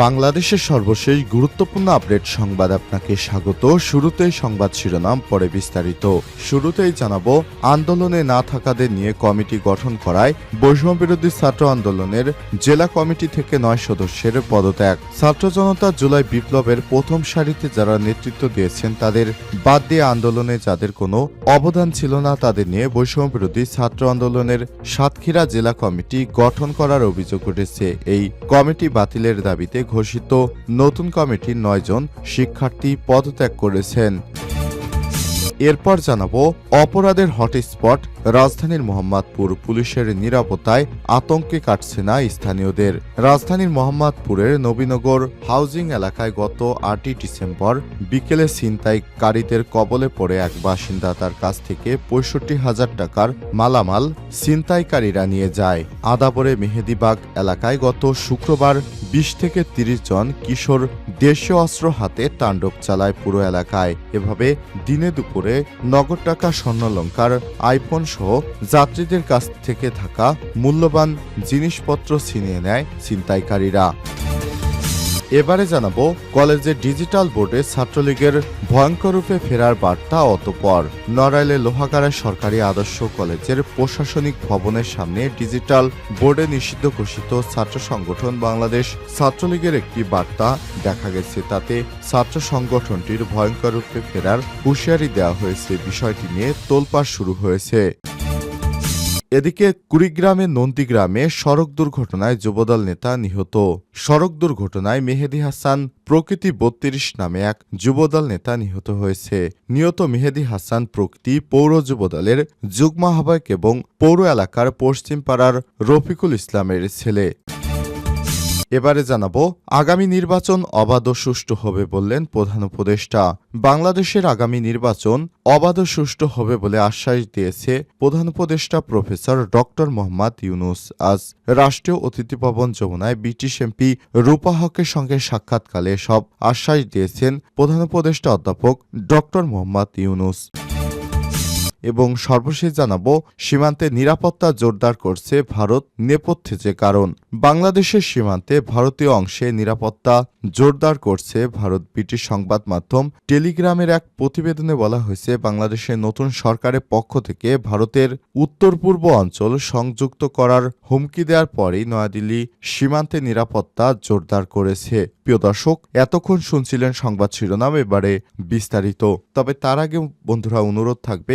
বাংলাদেশের সর্বশেষ গুরুত্বপূর্ণ আপডেট সংবাদ আপনাকে স্বাগত। শুরুতেই সংবাদ শিরোনাম, পরে বিস্তারিত। শুরুতেই জানাব, আন্দোলনে না থাকাদের নিয়ে কমিটি গঠন করায় বৈষম্য বিরোধী ছাত্র আন্দোলনের জেলা কমিটি থেকে নয় সদস্যের পদত্যাগ। ছাত্র জনতা জুলাই বিপ্লবের প্রথম সারিতে যারা নেতৃত্ব দিয়েছেন, তাদের বাদ দিয়ে আন্দোলনে যাদের কোনো অবদান ছিল না, তাদের নিয়ে বৈষম্য বিরোধী ছাত্র আন্দোলনের সাতক্ষীরা জেলা কমিটি গঠন করার অভিযোগ উঠেছে। এই কমিটি বাতিলের দাবিতে ঘোষিত নতুন কমিটির নয়জন শিক্ষার্থী পদত্যাগ করেছেন। এরপর জানাব, অপরাধের হটস্পট, রাজধানীর মোহাম্মদপুর পুলিশের নিরাপত্তায় আতঙ্কে কাটছে না স্থানীয়দের। রাজধানীর মোহাম্মদপুরের নবীনগর হাউজিং এলাকায় গত আটই ডিসেম্বর বিকেলে ছিনতাইকারীদের কবলে পড়ে এক বাসিন্দা। তার কাছ থেকে পঁয়ষট্টি হাজার টাকার মালামাল ছিনতাইকারীরা নিয়ে যায়। আদাবরে মেহেদিবাগ এলাকায় গত শুক্রবার বিশ থেকে তিরিশ জন কিশোর দেশীয় অস্ত্র হাতে তাণ্ডব চালায় পুরো এলাকায়। এভাবে দিনে দুপুরে নগদ টাকা স্বর্ণলঙ্কার আইফোন সহ যাত্রীদের কাছ থেকে থাকা মূল্যবান জিনিসপত্র ছিনিয়ে নেয় ছিনতাইকারীরা। এবারে জানাব কলেজের ডিজিটাল বোর্ডে ছাত্রলীগের ভয়ঙ্কর রূপে ফেরার বার্তা অতপর। নড়াইলে লোহাগাড়া সরকারি আদর্শ কলেজের প্রশাসনিক ভবনের সামনে ডিজিটাল বোর্ডে নিষিদ্ধ ঘোষিত ছাত্র সংগঠন বাংলাদেশ ছাত্রলীগের একটি বার্তা দেখা গেছে। তাতে ছাত্র সংগঠনটির ভয়ঙ্কর রূপে ফেরার হুঁশিয়ারি দেওয়া হয়েছে। বিষয়টি নিয়ে তোলপাড় শুরু হয়েছে। এদিকে কুড়িগ্রামের নন্দীগ্রামে সড়ক দুর্ঘটনায় যুবদল নেতা নিহত। সড়ক দুর্ঘটনায় মেহেদি হাসান প্রকৃতি বত্রিশ নামে এক যুবদল নেতা নিহত হয়েছে। নিহত মেহেদি হাসান প্রকৃতি পৌর যুবদলের যুগ্ম আহ্বায়ক এবং পৌর এলাকার পশ্চিমপাড়ার রফিকুল ইসলামের ছেলে। এবারে জানাব, আগামী নির্বাচন অবাধ ও সুষ্ঠু হবে বললেন প্রধান উপদেষ্টা। বাংলাদেশের আগামী নির্বাচন অবাধ ও সুষ্ঠু হবে বলে আশ্বাস দিয়েছে প্রধান উপদেষ্টা প্রফেসর ডক্টর মোহাম্মদ ইউনুস। আজ রাষ্ট্রীয় অতিথি ভবন যমুনায় ব্রিটিশ এমপি রূপা হকের সঙ্গে সাক্ষাৎকালে সব আশ্বাস দিয়েছেন প্রধান উপদেষ্টা অধ্যাপক ডক্টর মোহাম্মদ ইউনুস। এবং সর্বশেষ জানাব, সীমান্তে নিরাপত্তা জোরদার করছে ভারত নেপথ্যে যে কারণ। বাংলাদেশের সীমান্তে ভারতীয় অংশে নিরাপত্তা জোরদার করছে ভারত। ব্রিটিশ সংবাদ মাধ্যম টেলিগ্রামের এক প্রতিবেদনে বলা হয়েছে, বাংলাদেশের নতুন সরকারের পক্ষ থেকে ভারতের উত্তর পূর্ব অঞ্চল সংযুক্ত করার হুমকি দেওয়ার পরেই নয়াদিল্লি সীমান্তে নিরাপত্তা জোরদার করেছে। প্রিয় দর্শক, এতক্ষণ শুনছিলেন সংবাদ শিরোনাম, এবারে বিস্তারিত। তবে তার আগে বন্ধুরা, অনুরোধ থাকবে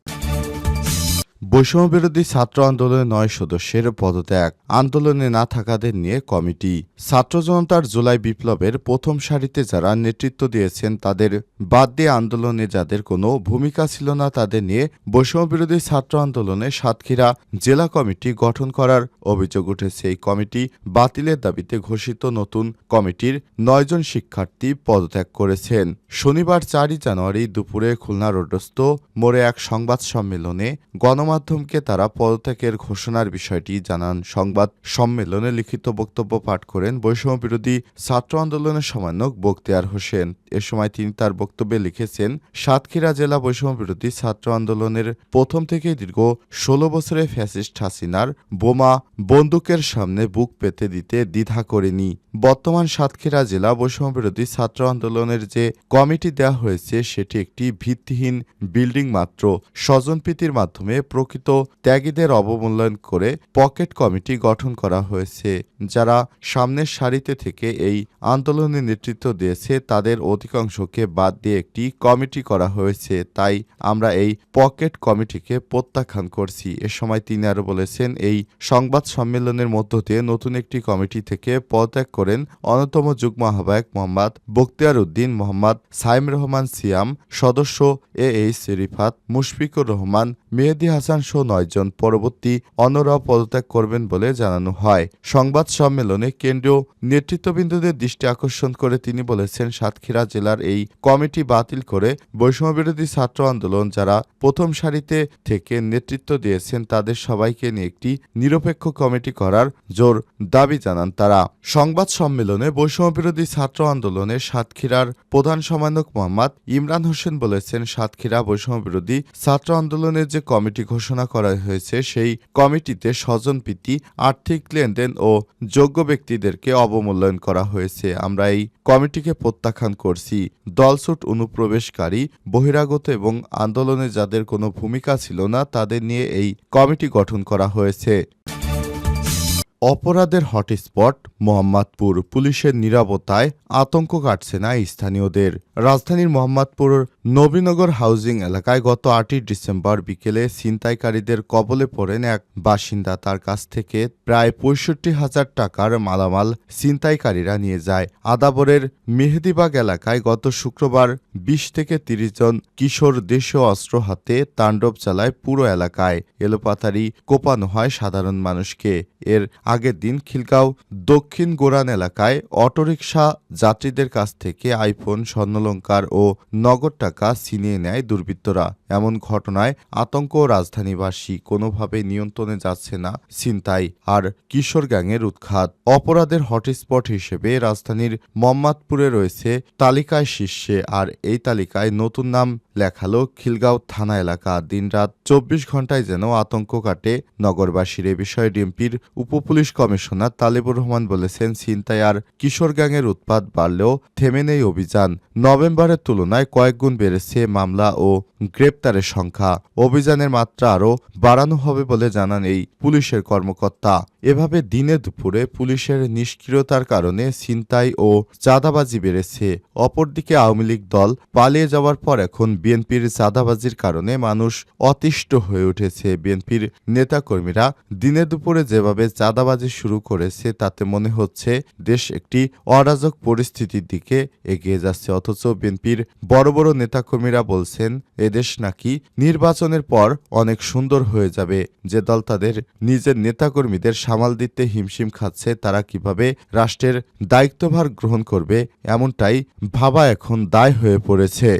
বৈষম্য বিরোধী ছাত্র আন্দোলনের নয় সদস্যের পদত্যাগ। আন্দোলনে না থাকাদের নিয়ে কমিটি। ছাত্র জনতার জুলাই বিপ্লবের প্রথম সারিতে যারা নেতৃত্ব দিয়েছেন, তাদের বাদ দিয়ে আন্দোলনে যাদের কোনো ভূমিকা ছিল না, তাদের নিয়ে বৈষম্য বিরোধী ছাত্র আন্দোলনে সাতক্ষীরা জেলা কমিটি গঠন করার অভিযোগ উঠেছে। এই কমিটি বাতিলের দাবিতে ঘোষিত নতুন কমিটির নয়জন শিক্ষার্থী পদত্যাগ করেছেন। শনিবার চারই জানুয়ারি দুপুরে খুলনা রোডস্থ মোড়ে এক সংবাদ সম্মেলনে গণমাধ্যমকে তারা পদত্যাগের ঘোষণার বিষয়টি জানান। সংবাদ সম্মেলনে লিখিত বক্তব্য পাঠ করেন বৈষম্য বিরোধী ছাত্র আন্দোলনের সমন্বয়ক বক্তিয়ার হোসেন। এ সময় তিনি তার বক্তব্যে লিখেছেন, সাতক্ষীরা জেলা বৈষম্য বিরোধী ছাত্র আন্দোলনের প্রথম থেকে দীর্ঘ ষোলো বছরে ফ্যাসিস্ট হাসিনার বোমা বন্দুকের সামনে বুক পেতে দিতে দ্বিধা করেনি। বর্তমান সাতক্ষীরা জেলা বৈষম্য বিরোধী ছাত্র আন্দোলনের যে কমিটি দেওয়া হয়েছে, সেটি একটি ভিত্তিহীন বিল্ডিং মাত্র। স্বজনপ্রীতির মাধ্যমে প্রকৃত ত্যাগীদের অবমূল্যায়ন করে পকেট কমিটি গঠন করা হয়েছে। যারা সামনের সারিতে থেকে এই আন্দোলনে নেতৃত্ব দিয়েছে, তাদের অধিকাংশকে বাদ দিয়ে একটি কমিটি করা হয়েছে। তাই আমরা এই পকেট কমিটিকে প্রত্যাখ্যান করছি। এ সময় তিনি আরও বলেছেন, এই সংবাদ সম্মেলনের মধ্য দিয়ে নতুন একটি কমিটি থেকে পদত্যাগ করেন অন্যতম যুগ্ম আহ্বায়ক মোহাম্মদ বক্তিয়ার উদ্দিন, মোহাম্মদ সাইম রহমান সিয়াম, সদস্য এ এইচ রিফাত, মুশফিকুর রহমান, মেহেদি হাসান সহ নয়জন পরবর্তী অন্যরাও পদত্যাগ করবেন বলে জানানো হয়। সংবাদ সম্মেলনে কেন্দ্রীয় নেতৃত্ববৃন্দদের দৃষ্টি আকর্ষণ করে তিনি বলেছেন, সাতক্ষীরা জেলার এই কমিটি বাতিল করে বৈষম্যবিরোধী ছাত্র আন্দোলন যারা প্রথম সারিতে থেকে নেতৃত্ব দিয়েছেন, তাদের সবাইকে নিয়ে একটি নিরপেক্ষ কমিটি করার জোর দাবি জানান তারা। সংবাদ সম্মেলনে বৈষম্যবিরোধী ছাত্র আন্দোলনে সাতক্ষীরার প্রধান সমন্বয়ক মোহাম্মদ ইমরান হোসেন বলেছেন, সাতক্ষীরা বৈষম্যবিরোধী ছাত্র আন্দোলনের যে কমিটি ঘোষণা করা হয়েছে, সেই কমিটিতে স্বজন স্বজনপ্রীতি আর্থিক লেনদেন ও যোগ্য ব্যক্তিদেরকে অবমূল্যায়ন করা হয়েছে। আমরা এই কমিটিকে প্রত্যাখ্যান করছি। দলছুট, অনুপ্রবেশকারী, বহিরাগত এবং আন্দোলনে যাদের কোনো ভূমিকা ছিল না, তাদের নিয়ে এই কমিটি গঠন করা হয়েছে। অপরাধের হটস্পট মোহাম্মদপুর পুলিশের নিরাপত্তায় আতঙ্ক কাটছে না স্থানীয়দের। রাজধানীর মোহাম্মদপুর নবীনগর হাউজিং এলাকায় গত আটই ডিসেম্বর বিকেলে ছিনতাইকারীদের কবলে পড়েন এক বাসিন্দা। তার কাছ থেকে প্রায় পঁয়ষট্টি হাজার টাকার মালামাল ছিনতাইকারীরা নিয়ে যায়। আদাবরের মেহেদিবাগ এলাকায় গত শুক্রবার বিশ থেকে তিরিশ জন কিশোর দেশীয় অস্ত্র হাতে তাণ্ডব চালায় পুরো এলাকায়। এলোপাতারি কোপানো হয় সাধারণ মানুষকে। এর আগের দিন খিলগাঁও দক্ষিণ গোরান এলাকায় অটোরিকশা যাত্রীদের কাছ থেকে আইফোন, স্বর্ণলঙ্কার ও নগদ টাকা ছিনিয়ে নেয় দুর্বৃত্তরা। এমন ঘটনায় আতঙ্ক রাজধানীবাসী কোনোভাবে নিয়ন্ত্রণে যাচ্ছে না ছিনতাই আর কিশোর গ্যাংয়ের উৎখাত। অপরাধের হটস্পট হিসেবে রাজধানীর মোহাম্মদপুরে রয়েছে তালিকায় শীর্ষে আর এই তালিকায় নতুন নাম লেখালো খিলগাঁও থানা এলাকা। দিনরাত চব্বিশ ঘন্টায় যেন আতঙ্ক কাটে নগরবাসীর। এ বিষয়ে ডিএমপির উপপুলিশ কমিশনার তালেবুর রহমান বলেছেন, ছিনতাই আর কিশোর গ্যাংয়ের উৎপাদ বাড়লেও থেমে নেই অভিযান। নভেম্বরের তুলনায় কয়েকগুণ বেড়েছে মামলা ও গ্রেপ্তারের সংখ্যা। অভিযানের মাত্রা আরও বাড়ানো হবে বলে জানান এই পুলিশের কর্মকর্তা। এভাবে দিনে দুপুরে পুলিশের নিষ্ক্রিয়তার কারণে ছিনতাই ও চাঁদাবাজি বেড়েছে। অপরদিকে আওয়ামী লীগ দল পালিয়ে যাওয়ার পর এখন বিএনপির চাঁদাবাজির কারণে মানুষ অতিষ্ঠ হয়ে উঠেছে। বিএনপির নেতাকর্মীরা দিনে দুপুরে যেভাবে চাঁদাবাজি শুরু করেছে, তাতে মনে হচ্ছে দেশ একটি অরাজক পরিস্থিতির দিকে এগিয়ে যাচ্ছে। অথচ বিএনপির বড় বড় নেতাকর্মীরা বলছেন এদেশ নাকি নির্বাচনের পর অনেক সুন্দর হয়ে যাবে। যে দল তাদের নিজের নেতাকর্মীদের সামাল দিতে হিমশিম খাচ্ছে, তারা কীভাবে রাষ্ট্রের দায়িত্বভার গ্রহণ করবে, এমনটাই ভাবা এখন দায় হয়ে পড়েছে।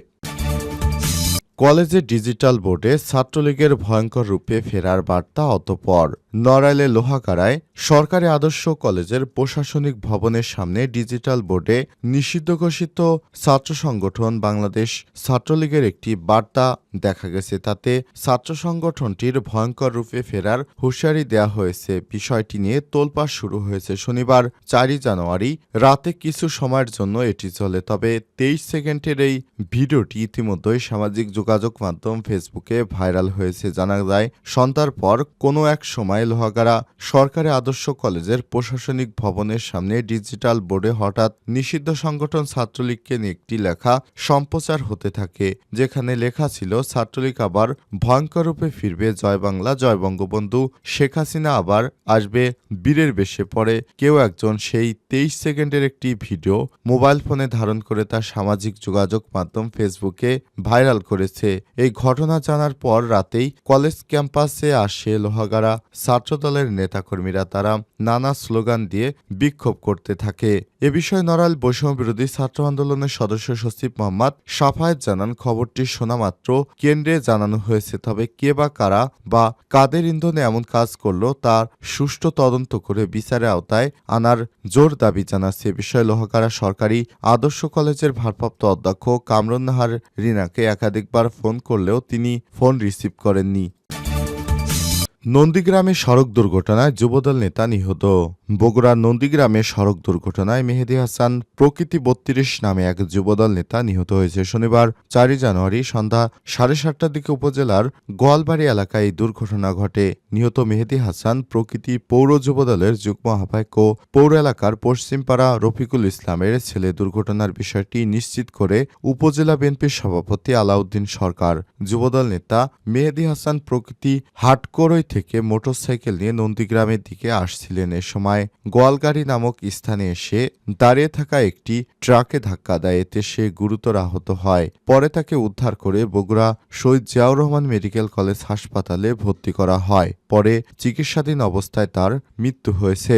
কলেজে ডিজিটাল বোর্ডে ছাত্রলীগের ভয়ঙ্কর রূপে ফেরার বার্তা অতপর। নড়াইলে লোহাকাড়ায় সরকারি আদর্শ কলেজের প্রশাসনিক ভবনের সামনে ডিজিটাল বোর্ডে নিষিদ্ধ ঘোষিত ছাত্র সংগঠন বাংলাদেশ ছাত্রলীগের একটি বার্তা দেখা গেছে। তাতে ছাত্র সংগঠনটির ভয়ঙ্কর রূপে ফেরার হুঁশিয়ারি দেওয়া হয়েছে। বিষয়টি নিয়ে তোলপাড় শুরু হয়েছে শনিবার চারই জানুয়ারি রাতে কিছু সময়ের জন্য এটি চলে। তবে তেইশ সেকেন্ডের এই ভিডিওটি ইতিমধ্যেই সামাজিক যোগাযোগ মাধ্যম ফেসবুকে ভাইরাল হয়েছে। জানা যায়, সন্ধ্যার পর কোনো এক সময় লোহাগাড়া সরকারি আদর্শ কলেজের প্রশাসনিক ভবনের সামনে ডিজিটাল বোর্ডে হঠাৎ নিষিদ্ধ সংগঠন ছাত্রলীগকে নিয়ে একটি লেখা সম্প্রচার হতে থাকে, যেখানে লেখা ছিল, ছাত্রলীগ আবার ভয়ঙ্কর রূপে ফিরবে, জয় বাংলা, জয় বঙ্গবন্ধু, শেখ হাসিনা আবার আসবে, বীরের বেশে পড়ে। কেউ একজন সেই তেইশ সেকেন্ডের একটি ভিডিও মোবাইল ফোনে ধারণ করে তার সামাজিক যোগাযোগ মাধ্যম ফেসবুকে ভাইরাল করেছে। এই ঘটনা জানার পর রাতেই কলেজ ক্যাম্পাসে আসে লোহাগাড়া ছাত্রদলের নেতাকর্মীরা তারা নানা স্লোগান দিয়ে বিক্ষোভ করতে থাকে। এ বিষয়ে নড়াইল বৈষম্য বিরোধী ছাত্র আন্দোলনের সদস্য সচিব মোহাম্মদ সাফায়েত জানান, খবরটি শোনা মাত্র কেন্দ্রে জানানো হয়েছে, তবে কে বা কারা বা কাদের ইন্ধনে এমন কাজ করল তার সুষ্ঠু তদন্ত করে বিচারের আওতায় আনার জোর দাবি জানাচ্ছে। এ বিষয়ে লোহাকারা সরকারি আদর্শ কলেজের ভারপ্রাপ্ত অধ্যক্ষ কামরুন নাহার রিনাকে একাধিকবার ফোন করলেও তিনি ফোন রিসিভ করেননি। নন্দীগ্রামে সড়ক দুর্ঘটনায় যুবদল নেতা নিহত। বগুড়ার নন্দীগ্রামে সড়ক দুর্ঘটনায় মেহেদি হাসান প্রকৃতি বত্রিশ নামে এক যুবদল নেতা নিহত হয়েছে। শনিবার চারই জানুয়ারি সন্ধ্যা সাড়ে সাতটার দিকে উপজেলার গোয়ালবাড়ি এলাকায় এই দুর্ঘটনা ঘটে। নিহত মেহেদি হাসান প্রকৃতি পৌর যুবদলের যুগ্ম আহ্বায়ক পৌর এলাকার পশ্চিমপাড়া রফিকুল ইসলামের ছেলে দুর্ঘটনার বিষয়টি নিশ্চিত করে উপজেলা বিএনপির সভাপতি আলাউদ্দিন সরকার। যুবদল নেতা মেহেদি হাসান প্রকৃতি হাটকরই থেকে মোটরসাইকেল নিয়ে নন্দীগ্রামের দিকে আসছিলেন। এ সময় গোয়ালগাড়ি নামক স্থানে এসে দাঁড়িয়ে থাকা একটি ট্রাকে ধাক্কা দেয়। এতে সে গুরুতর আহত হয়। পরে তাকে উদ্ধার করে বগুড়া শহীদ জিয়াউর রহমান মেডিকেল কলেজ হাসপাতালে ভর্তি করা হয়। পরে চিকিৎসাধীন অবস্থায় তার মৃত্যু হয়েছে।